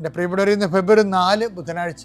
എന്റെ പ്രിയപ്പെട്ടവർ ഇന്ന് ഫെബ്രുവരി നാല് ബുധനാഴ്ച.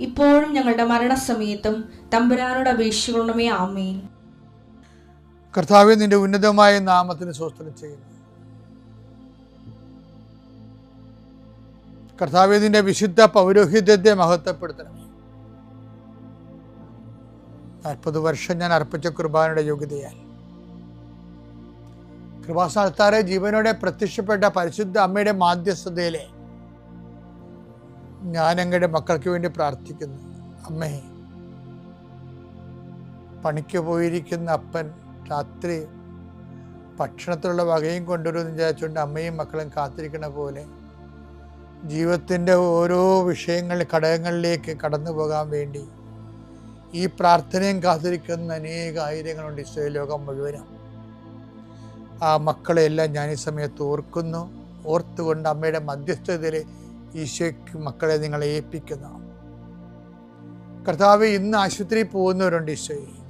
ഇപ്പോഴും ഞങ്ങളുടെ മരണസമയത്തും തമ്പുരാനോട് അപേക്ഷിക്കണമേ ആമേൻ. കർത്താവ് നിന്റെ ഉന്നതമായ നാമത്തിന് സ്വസ്ത്രം ചെയ്യുന്നു. കർത്താവ് നിന്റെ വിശുദ്ധ പൗരോഹിത്യത്തെ മഹത്വപ്പെടുത്തണം. നാൽപ്പത് വർഷം ഞാൻ അർപ്പിച്ച കുർബാനയുടെ യോഗ്യതയാൽ. കൃപാസ്ഥാനത്താറെ ജീവനോടെ പ്രത്യക്ഷപ്പെട്ട പരിശുദ്ധ അമ്മയുടെ മാധ്യസ്ഥതയിലെ ഞാൻ മക്കൾക്ക് വേണ്ടി പ്രാർത്ഥിക്കുന്നു. അമ്മേ പണിക്ക് പോയിരിക്കുന്ന അപ്പൻ രാത്രി ഭക്ഷണത്തിലുള്ള വകയും കൊണ്ടുവരുമെന്ന് വിചാരിച്ചുകൊണ്ട് അമ്മയും മക്കളും കാത്തിരിക്കുന്ന പോലെ ജീവിതത്തിന്റെ ഓരോ വിഷയങ്ങളിൽ ഘടകങ്ങളിലേക്ക് കടന്നു പോകാൻ വേണ്ടി ഈ പ്രാർത്ഥനയും കാത്തിരിക്കുന്ന അനേക ആയിരങ്ങളുണ്ട് ഇസ്രയേൽ ലോകം മുഴുവനും. ആ മക്കളെല്ലാം ഞാൻ ഈ സമയത്ത് ഓർക്കുന്നു. ഓർത്തുകൊണ്ട് അമ്മയുടെ മധ്യസ്ഥതയിൽ ഈശോയ്ക്ക് മക്കളെ നിങ്ങളെ ഏൽപ്പിക്കുന്നു. കർത്താവ് ഇന്ന് ആശുപത്രിയിൽ പോകുന്നവരുണ്ട് ഈശോയെ.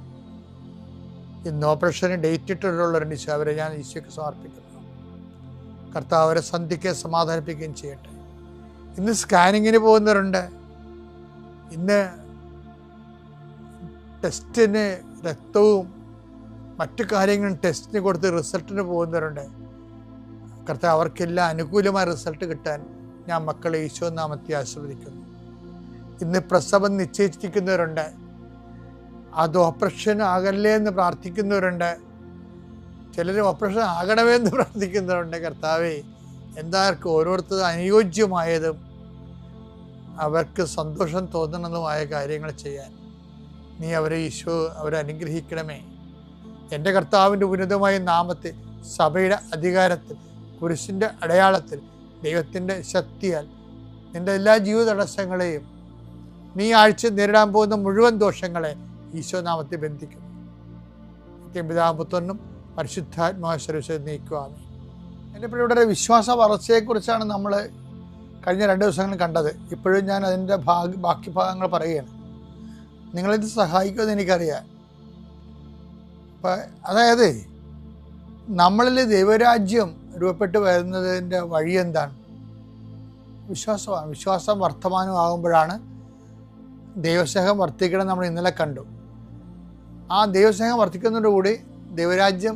ഇന്ന് ഓപ്പറേഷന് ഡേറ്റ് ഇട്ടിട്ടുള്ളവരുണ്ട് ഈശോ അവരെ ഞാൻ ഈശോയ്ക്ക് സമർപ്പിക്കുന്നു. കർത്താവ് അവരെ സന്ധിക്കുകയും സമാധാനിപ്പിക്കുകയും ചെയ്യട്ടെ. ഇന്ന് സ്കാനിങ്ങിന് പോകുന്നവരുണ്ട്. ഇന്ന് ടെസ്റ്റിന് രക്തവും മറ്റു കാര്യങ്ങളും ടെസ്റ്റിന് കൊടുത്ത് റിസൾട്ടിന് പോകുന്നവരുണ്ട്. കർത്താവ് അവർക്കെല്ലാം അനുകൂലമായ റിസൾട്ട് കിട്ടാൻ ഞാൻ മക്കളെ ഈശോ നാമത്തെ ആശീർവദിക്കുന്നു. ഇന്ന് പ്രസവം നിശ്ചയിച്ചിരിക്കുന്നവരുണ്ട്. അത് ഓപ്പറേഷൻ ആകല്ലേ എന്ന് പ്രാർത്ഥിക്കുന്നവരുണ്ട്. ചിലർ ഓപ്പറേഷൻ ആകണമേ എന്ന് പ്രാർത്ഥിക്കുന്നവരുണ്ട് കർത്താവേ. എന്താർക്കും ഓരോരുത്തരും അനുയോജ്യമായതും അവർക്ക് സന്തോഷം തോന്നണതുമായ കാര്യങ്ങൾ ചെയ്യാൻ. നീ അവരെ ഈശോ അവരെ അനുഗ്രഹിക്കണമേ. എന്റെ കർത്താവിന്റെ ഉന്നതമായ നാമത്തിൽ സഭയുടെ അധികാരത്തിൽ കുരിശിന്റെ അടയാളത്തിൽ ദൈവത്തിന്റെ ശക്തിയാൽ നിന്റെ എല്ലാ ജീവിത തടസ്സങ്ങളെയും നീ ആഴ്ച നേരിടാൻ പോകുന്ന മുഴുവൻ ദോഷങ്ങളെ ഈശോ നാമത്തിൽ ബന്ധിക്കുന്നു പരിശുദ്ധാത്മാ പരിശുദ്ധാത്മാശ്വരസ് നീക്കുവാണ് എന്റെ ഇവിടെ വിശ്വാസ വളർച്ചയെക്കുറിച്ചാണ് നമ്മൾ കഴിഞ്ഞ രണ്ട് ദിവസങ്ങൾ കണ്ടത്. ഇപ്പോഴും ഞാൻ അതിന്റെ ഭാഗ ബാക്കി ഭാഗങ്ങൾ പറയുകയാണ്. നിങ്ങളിത് സഹായിക്കുമെന്ന് എനിക്കറിയാം. അപ്പം അതായത് നമ്മളിൽ ദൈവരാജ്യം രൂപപ്പെട്ട് വരുന്നതിന്റെ വഴി എന്താണ്? വിശ്വാസമാണ് വിശ്വാസം വർത്തമാനമാകുമ്പോഴാണ് ദൈവസ്നേഹം വർദ്ധിക്കണം നമ്മൾ ഇന്നലെ കണ്ടു. ആ ദൈവസ്നേഹം വർദ്ധിക്കുന്നതോടുകൂടി ദൈവരാജ്യം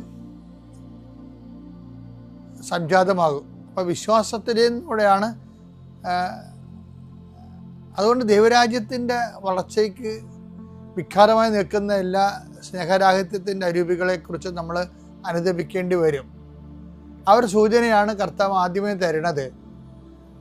സംജാതമാകും. അപ്പോൾ വിശ്വാസത്തിലൂടെയാണ് അതുകൊണ്ട് ദൈവരാജ്യത്തിന്റെ വളർച്ചയ്ക്ക് വിഖാരമായി നിൽക്കുന്ന എല്ലാ സ്നേഹരാഹിത്യത്തിന്റെ അരൂപികളെക്കുറിച്ച് നമ്മൾ അനുദപിക്കേണ്ടി വരും. ആ ഒരു സൂചനയാണ് കർത്താവ് ആദ്യമേ തരുന്നത്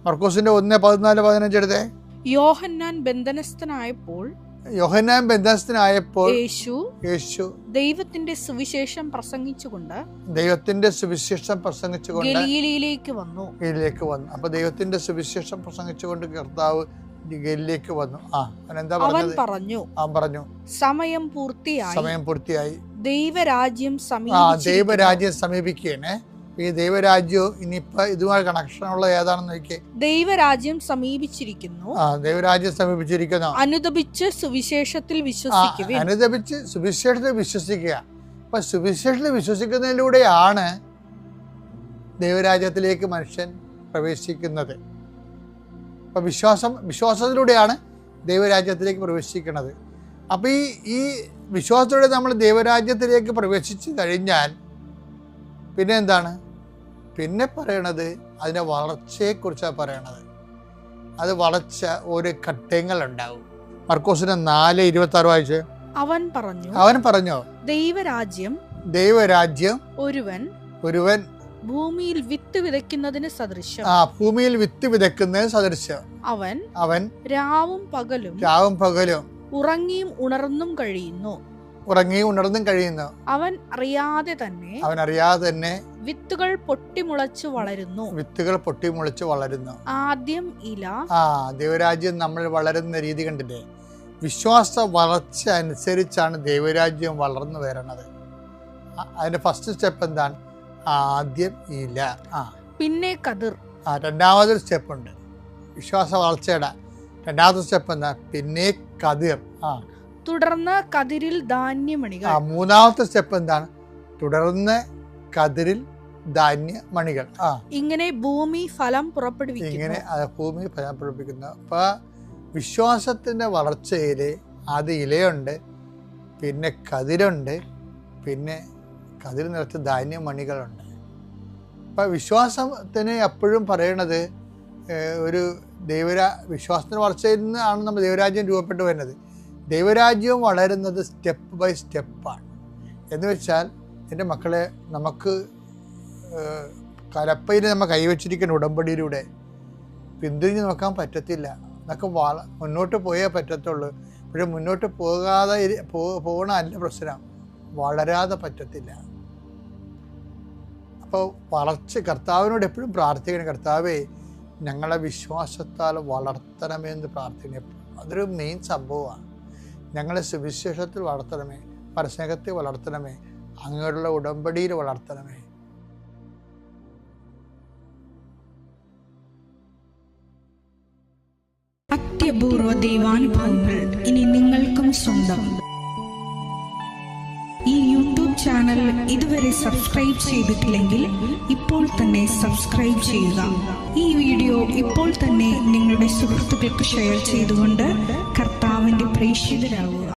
മർക്കോസിന്റെ ഒന്ന് പതിനാല് പതിനഞ്ച് എടുത്തേ. യോഹന്നാൻ ബന്ധനസ്ഥനായപ്പോൾ യോഹന്നാൻ ബന്ധനസ്ഥനായപ്പോൾ യേശു യേശു ദൈവത്തിന്റെ സുവിശേഷം പ്രസംഗിച്ചുകൊണ്ട് ദൈവത്തിന്റെ സുവിശേഷം പ്രസംഗിച്ചുകൊണ്ട് ഗലീലയിലേക്ക് വന്നു. ഗലീലയിലേക്ക് വന്നു. അപ്പൊ ദൈവത്തിന്റെ സുവിശേഷം പ്രസംഗിച്ചുകൊണ്ട് കർത്താവ് ഗലീലയിലേക്ക് വന്നു. ആ അവൻ എന്താ അവൻ പറഞ്ഞു അവൻ പറഞ്ഞു. സമയം പൂർത്തിയായി. സമയം പൂർത്തിയായി. ദൈവരാജ്യം ആ ദൈവരാജ്യം സമീപിക്കുകയാണ് ഈ ദൈവരാജ്യവും ഇനിയിപ്പോ ഇതുമായി കണക്ഷനുള്ള ഏതാണെന്ന് നോക്കിയേ. ദൈവരാജ്യം സമീപിച്ചിരിക്കുന്നു. ആ ദൈവരാജ്യം സമീപിച്ചിരിക്കുന്നു. അനുദപിച്ച് സുവിശേഷത്തിൽ വിശ്വസിക്കുക അനുദപിച്ച് സുവിശേഷത്തിൽ വിശ്വസിക്കുക. അപ്പൊ സുവിശേഷത്തിൽ വിശ്വസിക്കുന്നതിലൂടെയാണ് ദൈവരാജ്യത്തിലേക്ക് മനുഷ്യൻ പ്രവേശിക്കുന്നത്. അപ്പൊ വിശ്വാസം വിശ്വാസത്തിലൂടെയാണ് ദൈവരാജ്യത്തിലേക്ക് പ്രവേശിക്കുന്നത്. അപ്പൊ ഈ ഈ വിശ്വാസത്തിലൂടെ നമ്മൾ ദൈവരാജ്യത്തിലേക്ക് പ്രവേശിച്ചു കഴിഞ്ഞാൽ പിന്നെ എന്താണ്? പിന്നെ പറയണത് അതിന്റെ വളർച്ചയെക്കുറിച്ചാണ് പറയണത്. അത് വളർച്ച ഒരു ഘട്ടങ്ങളുണ്ടാവും. മർക്കോസിന്റെ നാല് ഇരുപത്തി ആറ് വായിച്ച്? അവൻ പറഞ്ഞു അവൻ പറഞ്ഞോ? ദൈവരാജ്യം ദൈവരാജ്യം ഒരുവൻ ഒരുവൻ ഭൂമിയിൽ വിത്ത് വിതയ്ക്കുന്നതിന് സദൃശ്യം. ആ ഭൂമിയിൽ വിത്ത് വിതയ്ക്കുന്നതിന് സദൃശ്യം. അവൻ അവൻ രാവും പകലും രാവും പകലും ഉറങ്ങിയും ഉണർന്നും കഴിയുന്നു. ഉറങ്ങി ഉണർന്നും കഴിയുന്നു അവൻ അറിയാതെ തന്നെ അവൻ അറിയാതെ തന്നെ വിത്തുകൾ പൊട്ടിമുളച്ചു വളരുന്നു. വിത്തുകൾ പൊട്ടിമുളച്ചു വളരുന്നു. ആദ്യം ഇല. ആ ദൈവരാജ്യം നമ്മൾ വളരുന്ന രീതി കണ്ടില്ലേ? വിശ്വാസ വളർച്ച അനുസരിച്ചാണ് ദൈവരാജ്യം വളർന്നു വരണത് അതിന്റെ ഫസ്റ്റ് സ്റ്റെപ്പ് എന്താണ്? ആദ്യം ഇല. ആ. പിന്നെ കതിർ. ആ രണ്ടാമതൊരു സ്റ്റെപ്പ് ഉണ്ട്. വിശ്വാസ വളർച്ചയുടെ രണ്ടാമത്തെ സ്റ്റെപ്പ് എന്താ പിന്നെ കതിർ. ആ. തുടർന്ന് കതിരിൽ ധാന്യമണികൾ. ആ മൂന്നാമത്തെ സ്റ്റെപ്പ് എന്താണ്? തുടർന്ന് കതിരിൽ ധാന്യ മണികൾ ആ. ഇങ്ങനെ ഭൂമി ഫലം പുറപ്പെടുവിക്കുന്നു. ഇങ്ങനെ ഭൂമി ഫലം പുറപ്പെടുവിക്കുന്നു. അപ്പൊ വിശ്വാസത്തിന്റെ വളർച്ചയിൽ അത് ഇലയുണ്ട് പിന്നെ കതിരുണ്ട് പിന്നെ കതിർ നിറച്ച് ധാന്യ മണികളുണ്ട് അപ്പൊ വിശ്വാസത്തിന് എപ്പോഴും പറയണത് ഏഹ്, ഒരു ദൈവരാ വിശ്വാസത്തിന്റെ വളർച്ചയിൽ നിന്നാണ് നമ്മൾ ദൈവരാജ്യം രൂപപ്പെട്ടു വരുന്നത്. ദൈവരാജ്യം വളരുന്നത് സ്റ്റെപ്പ് ബൈ സ്റ്റെപ്പാണ്. എന്ന് വെച്ചാൽ എന്റെ മക്കളെ നമുക്ക് കലപ്പയിൽ നമ്മൾ കൈവച്ചിരിക്കുന്ന ഉടമ്പടിയിലൂടെ പിന്തിരിഞ്ഞ് നോക്കാൻ പറ്റത്തില്ല. നമുക്ക് വള മുന്നോട്ട് പോയേ പറ്റത്തുള്ളൂ. പക്ഷെ മുന്നോട്ട് പോകാതെ പോകണ അല്ല പ്രശ്നം. വളരാതെ പറ്റത്തില്ല. അപ്പോൾ വളർച്ച കർത്താവിനോട് എപ്പോഴും പ്രാർത്ഥിക്കണം. കർത്താവേ ഞങ്ങളെ വിശ്വാസത്താൽ വളർത്തണമെന്ന് പ്രാർത്ഥിക്കണം. അതൊരു മെയിൻ സംഭവമാണ്. ഞങ്ങളെ സുവിശേഷത്തിൽ വളർത്തണമേ പരസ്നേഹത്തിൽ വളർത്തണമേ അങ്ങോട്ടുള്ള ഉടമ്പടിയിൽ വളർത്തണമേ. അത്യപൂർവ ദൈവാനുഭവങ്ങൾ ഇനി നിങ്ങൾക്കും സ്വന്തം. ഈ യൂട്യൂബ് ചാനൽ ഇതുവരെ സബ്സ്ക്രൈബ് ചെയ്തിട്ടില്ലെങ്കിൽ ഇപ്പോൾ തന്നെ സബ്സ്ക്രൈബ് ചെയ്യുക. ഈ വീഡിയോ ഇപ്പോൾ തന്നെ നിങ്ങളുടെ സുഹൃത്തുക്കൾക്ക് ഷെയർ ചെയ്തുകൊണ്ട് പ്രേക്ഷിതരാകുക